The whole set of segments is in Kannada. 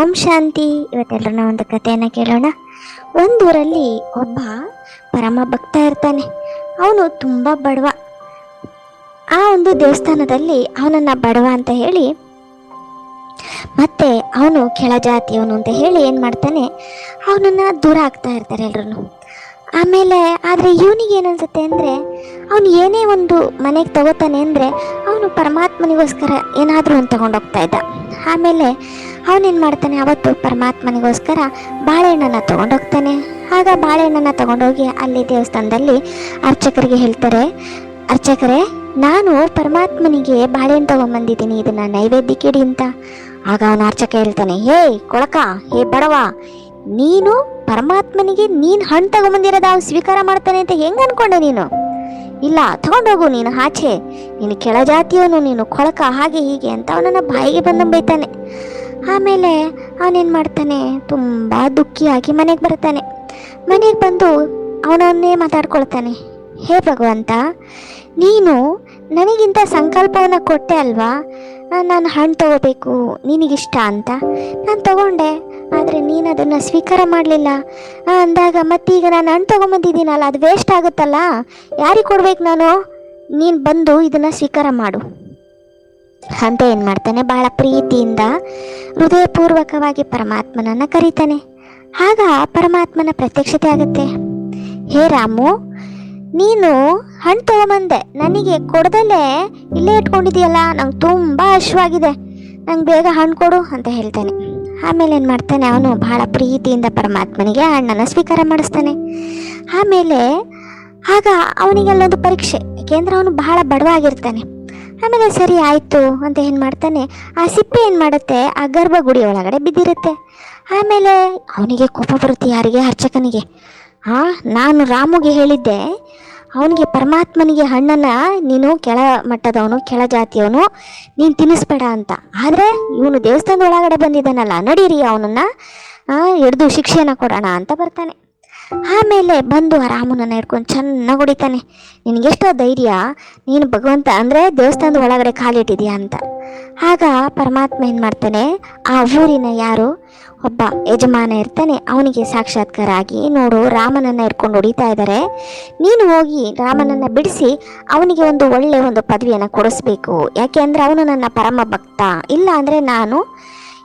ಓಂ ಶಾಂತಿ. ಇವತ್ತೆಲ್ಲರನ್ನ ಒಂದು ಕಥೆಯನ್ನು ಕೇಳೋಣ. ಒಂದೂರಲ್ಲಿ ಒಬ್ಬ ಪರಮ ಭಕ್ತ ಇರ್ತಾನೆ. ಅವನು ತುಂಬ ಬಡವ. ಆ ಒಂದು ದೇವಸ್ಥಾನದಲ್ಲಿ ಅವನನ್ನು ಬಡವ ಅಂತ ಹೇಳಿ, ಮತ್ತೆ ಅವನು ಕೆಳಜಾತಿಯವನು ಅಂತ ಹೇಳಿ ಏನು ಮಾಡ್ತಾನೆ, ಅವನನ್ನು ದೂರ ಆಗ್ತಾ ಇರ್ತಾರೆ ಎಲ್ಲರೂ ಆಮೇಲೆ, ಆದರೆ ಇವನಿಗೆ ಏನನ್ಸುತ್ತೆ ಅಂದರೆ, ಅವನು ಏನೇ ಒಂದು ಮನೆಗೆ ತಗೋತಾನೆ ಅಂದರೆ, ಅವನು ಪರಮಾತ್ಮನಿಗೋಸ್ಕರ ಏನಾದರೂ ಒಂದು ತಗೊಂಡೋಗ್ತಾ ಇದ್ದ. ಆಮೇಲೆ ಅವನೇನು ಮಾಡ್ತಾನೆ ಅವತ್ತು ಪರಮಾತ್ಮನಿಗೋಸ್ಕರ ಬಾಳೆಹಣ್ಣನ್ನು ತಗೊಂಡೋಗ್ತಾನೆ. ಆಗ ಬಾಳೆಹಣ್ಣನ್ನು ತಗೊಂಡೋಗಿ ಅಲ್ಲಿ ದೇವಸ್ಥಾನದಲ್ಲಿ ಅರ್ಚಕರಿಗೆ ಹೇಳ್ತಾರೆ, ಅರ್ಚಕರೇ, ನಾನು ಪರಮಾತ್ಮನಿಗೆ ಬಾಳೆಹಣ್ಣು ತಗೊಂಬಂದಿದ್ದೀನಿ, ಇದನ್ನು ನೈವೇದ್ಯಕ್ಕೆ ಇಡಿ ಅಂತ. ಆಗ ಅವನ ಅರ್ಚಕ ಹೇಳ್ತಾನೆ, ಹೇ ಕೊಳಕ, ಹೇ ಬಡವ, ನೀನು ಪರಮಾತ್ಮನಿಗೆ ನೀನು ಹಣ್ಣು ತಗೊಂಬಂದಿರೋದು? ಅವ್ನು ಸ್ವೀಕಾರ ಮಾಡ್ತಾನೆ ಅಂತ ಹೆಂಗೆ ಅನ್ಕೊಂಡೆ ನೀನು? ಇಲ್ಲ, ತಗೊಂಡೋಗು, ನೀನು ಆಚೆ. ನೀನು ಕೆಳಜಾತಿಯವನು ನೀನು ಕೊಳಕ, ಹಾಗೆ ಹೀಗೆ ಅಂತ ಅವನನ್ನು ಬಾಯಿಗೆ ಬಂದು ಬೈತಾನೆ ಆಮೇಲೆ ಅವನೇನು ಮಾಡ್ತಾನೆ? ತುಂಬ ದುಃಖಿಯಾಗಿ ಮನೆಗೆ ಬರ್ತಾನೆ ಮನೆಗೆ ಬಂದು ಅವನವನ್ನೇ ಮಾತಾಡ್ಕೊಳ್ತಾನೆ. ಹೇ ಭಗವಂತ, ನೀನು ನನಗಿಂತ ಸಂಕಲ್ಪವನ್ನು ಕೊಟ್ಟೆ ಅಲ್ವಾ? ನಾನು ಹಣ್ಣು ತಗೋಬೇಕು, ನಿನಗಿಷ್ಟ ಅಂತ. ನಾನು ತಗೊಂಡೆ, ಆದರೆ ನೀನು ಅದನ್ನು ಸ್ವೀಕಾರ ಮಾಡಲಿಲ್ಲ. ಅಂದಾಗ ಮತ್ತೀಗ ನಾನು ಹಣ್ಣು ತೊಗೊಂಬಂದಿದ್ದೀನಲ್ಲ, ಅದು ವೇಸ್ಟ್ ಆಗುತ್ತಲ್ಲ? ಯಾರಿಗೆ ಕೊಡ್ಬೇಕು ನಾನು? ನೀನು ಬಂದು ಇದನ್ನು ಸ್ವೀಕಾರ ಮಾಡು. ಅಂತ ಏನು ಮಾಡ್ತಾನೆ? ಬಹಳ ಪ್ರೀತಿಯಿಂದ, ಹೃದಯಪೂರ್ವಕವಾಗಿ ಪರಮಾತ್ಮನನ್ನು ಕರೀತಾನೆ. ಆಗ ಪರಮಾತ್ಮನ ಪ್ರತ್ಯಕ್ಷತೆ ಆಗುತ್ತೆ. ಹೇ ರಾಮು, ನೀನು ಹಣ್ಣು ತಗೊಂಬಂದೆ. ನನಗೆ ಕೊಡದಲ್ಲೇ ಇಲ್ಲೇ ಇಟ್ಕೊಂಡಿದೆಯಲ್ಲ? ನಂಗೆ ತುಂಬ ಹಶ್ವಾಗಿದೆ. ನಂಗೆ ಬೇಗ ಹಣ್ಣು ಕೊಡು ಅಂತ ಹೇಳ್ತಾನೆ. ಆಮೇಲೆ ಏನು ಮಾಡ್ತಾನೆ? ಅವನು ಬಹಳ ಪ್ರೀತಿಯಿಂದ ಪರಮಾತ್ಮನಿಗೆ ಹಣ್ಣನ್ನು ಸ್ವೀಕಾರ ಮಾಡಿಸ್ತಾನೆ. ಆಮೇಲೆ ಆಗ ಅವನಿಗೆ ಅಲ್ಲೊಂದು ಪರೀಕ್ಷೆ. ಯಾಕೆಂದ್ರೆ ಅವನು ಬಹಳ ಬಡವಾಗಿರ್ತಾನೆ. ಆಮೇಲೆ ಸರಿ ಆಯಿತು ಅಂತ ಏನು ಮಾಡ್ತಾನೆ, ಆ ಸಿಪ್ಪೆ ಏನು ಮಾಡುತ್ತೆ, ಆ ಗರ್ಭಗುಡಿ ಒಳಗಡೆ ಬಿದ್ದಿರುತ್ತೆ. ಆಮೇಲೆ ಅವನಿಗೆ ಕೋಪ ಬರುತ್ತೆ ಯಾರಿಗೆ? ಅರ್ಚಕನಿಗೆ. ಹಾಂ ನಾನು ರಾಮುಗೆ ಹೇಳಿದ್ದೆ, ಅವನಿಗೆ ಪರಮಾತ್ಮನಿಗೆ ಹಣ್ಣನ್ನು ನೀನು ಕೆಳ ಮಟ್ಟದವನು, ಕೆಳ ಜಾತಿಯವನು, ನೀನು ತಿನ್ನಿಸ್ಬೇಡ ಅಂತ. ಆದರೆ ಇವನು ದೇವಸ್ಥಾನದ ಒಳಗಡೆ ಬಂದಿದ್ದಾನಲ್ಲ, ನಡೀರಿ ಅವನನ್ನು ಹಿಡಿದು ಶಿಕ್ಷೆಯನ್ನು ಕೊಡೋಣ ಅಂತ ಬರ್ತಾನೆ. ಆಮೇಲೆ ಬಂದು ಆ ರಾಮನನ್ನು ಹಿಡ್ಕೊಂಡು ಚೆನ್ನಾಗಿ ಹೊಡಿತಾನೆ. ನಿನಗೆಷ್ಟೋ ಧೈರ್ಯ, ನೀನು ಭಗವಂತ ಅಂದರೆ ದೇವಸ್ಥಾನದ ಒಳಗಡೆ ಕಾಲಿಟ್ಟಿದೀಯಾ ಅಂತ. ಆಗ ಪರಮಾತ್ಮ ಏನು ಮಾಡ್ತಾನೆ, ಆ ಊರಿನ ಯಾರು? ಒಬ್ಬ ಯಜಮಾನ ಇರ್ತಾನೆ, ಅವನಿಗೆ ಸಾಕ್ಷಾತ್ಕಾರ ಆಗಿ ನೋಡು, ರಾಮನನ್ನು ಹಿಡ್ಕೊಂಡು ಹೊಡಿತಾ ಇದ್ದಾರೆ ನೀನು ಹೋಗಿ ರಾಮನನ್ನು ಬಿಡಿಸಿ ಅವನಿಗೆ ಒಂದು ಒಳ್ಳೆಯ ಒಂದು ಪದವಿಯನ್ನು ಕೊಡಿಸ್ಬೇಕು. ಯಾಕೆ ಅಂದರೆ ಅವನು ನನ್ನ ಪರಮ ಭಕ್ತ, ಇಲ್ಲ ಅಂದರೆ ನಾನು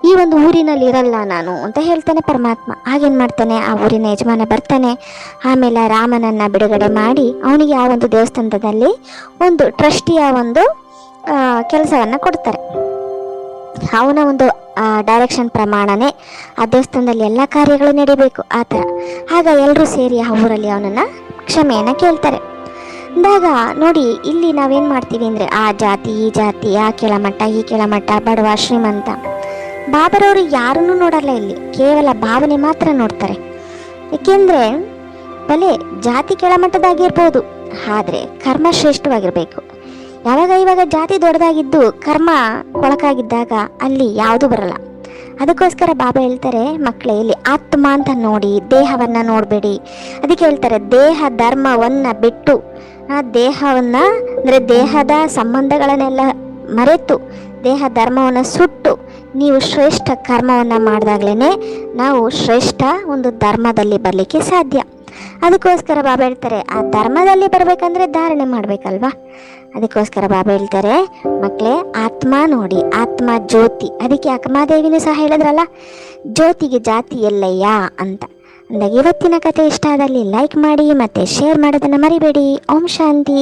ಈ ಒಂದು ಊರಿನಲ್ಲಿ ಇರಲ್ಲ ನಾನು ಅಂತ ಹೇಳ್ತಾನೆ ಪರಮಾತ್ಮ. ಹಾಗೇನು ಮಾಡ್ತಾನೆ? ಆ ಊರಿನ ಯಜಮಾನ ಬರ್ತಾನೆ. ಆಮೇಲೆ ರಾಮನನ್ನು ಬಿಡುಗಡೆ ಮಾಡಿ ಅವನಿಗೆ ಆ ಒಂದು ದೇವಸ್ಥಾನದಲ್ಲಿ ಒಂದು ಟ್ರಸ್ಟಿಯ ಒಂದು ಕೆಲಸವನ್ನು ಕೊಡ್ತಾರೆ. ಅವನ ಒಂದು ಡೈರೆಕ್ಷನ್ ಪ್ರಮಾಣನೇ ಆ ದೇವಸ್ಥಾನದಲ್ಲಿ ಎಲ್ಲ ಕಾರ್ಯಗಳು ನಡೀಬೇಕು ಆ ಥರ. ಆಗ ಎಲ್ಲರೂ ಸೇರಿ ಆ ಊರಲ್ಲಿ ಅವನನ್ನು ಕ್ಷಮೆಯನ್ನು ಕೇಳ್ತಾರೆ. ಅಂದಾಗ ನೋಡಿ, ಇಲ್ಲಿ ನಾವೇನು ಮಾಡ್ತೀವಿ ಅಂದರೆ, ಆ ಜಾತಿ, ಈ ಜಾತಿ, ಆ ಕೆಳಮಟ್ಟ, ಈ ಕೆಳಮಟ್ಟ, ಬಡವ, ಶ್ರೀಮಂತ ಬಾಬರವರು ಯಾರನ್ನು ನೋಡಲ್ಲ ಇಲ್ಲಿ. ಕೇವಲ ಭಾವನೆ ಮಾತ್ರ ನೋಡ್ತಾರೆ. ಏಕೆಂದರೆ, ಬಲೆ ಜಾತಿ ಕೆಳಮಟ್ಟದಾಗಿರ್ಬೋದು, ಆದರೆ ಕರ್ಮ ಶ್ರೇಷ್ಠವಾಗಿರಬೇಕು. ಯಾವಾಗ ಇವಾಗ ಜಾತಿ ದೊಡ್ಡದಾಗಿದ್ದು, ಕರ್ಮ ಕೊಳಕಾಗಿದ್ದಾಗ ಅಲ್ಲಿ ಯಾವುದು ಬರಲ್ಲ. ಅದಕ್ಕೋಸ್ಕರ ಬಾಬಾ ಹೇಳ್ತಾರೆ, ಮಕ್ಕಳೇ, ಇಲ್ಲಿ ಆತ್ಮ ಅಂತ ನೋಡಿ, ದೇಹವನ್ನು ನೋಡಬೇಡಿ. ಅದಕ್ಕೆ ಹೇಳ್ತಾರೆ, ದೇಹ ಧರ್ಮವನ್ನು ಬಿಟ್ಟು, ಆ ದೇಹವನ್ನು, ಅಂದರೆ ದೇಹದ ಸಂಬಂಧಗಳನ್ನೆಲ್ಲ ಮರೆತು, ದೇಹ ಧರ್ಮವನ್ನು ಸುಟ್ಟು ನೀವು ಶ್ರೇಷ್ಠ ಕರ್ಮವನ್ನು ಮಾಡಿದಾಗಲೇ ನಾವು ಶ್ರೇಷ್ಠ ಒಂದು ಧರ್ಮದಲ್ಲಿ ಬರಲಿಕ್ಕೆ ಸಾಧ್ಯ. ಅದಕ್ಕೋಸ್ಕರ ಬಾಬಾ ಹೇಳ್ತಾರೆ, ಆ ಧರ್ಮದಲ್ಲಿ ಬರಬೇಕಂದ್ರೆ ಧಾರಣೆ ಮಾಡಬೇಕಲ್ವಾ? ಅದಕ್ಕೋಸ್ಕರ ಬಾಬಾ ಹೇಳ್ತಾರೆ ಮಕ್ಕಳೇ ಆತ್ಮ ನೋಡಿ, ಆತ್ಮ ಜ್ಯೋತಿ. ಅದಕ್ಕೆ ಅಕ್ಕಮಾದೇವಿನೂ ಸಹ ಹೇಳಿದ್ರಲ್ಲ, ಜ್ಯೋತಿಗೆ ಜಾತಿ ಎಲ್ಲಯ್ಯ ಅಂತ. ಅಂದಾಗ ಇವತ್ತಿನ ಕತೆ ಇಷ್ಟ ಆದಲ್ಲಿ ಲೈಕ್ ಮಾಡಿ ಮತ್ತು ಶೇರ್ ಮಾಡೋದನ್ನು ಮರಿಬೇಡಿ. ಓಂ ಶಾಂತಿ.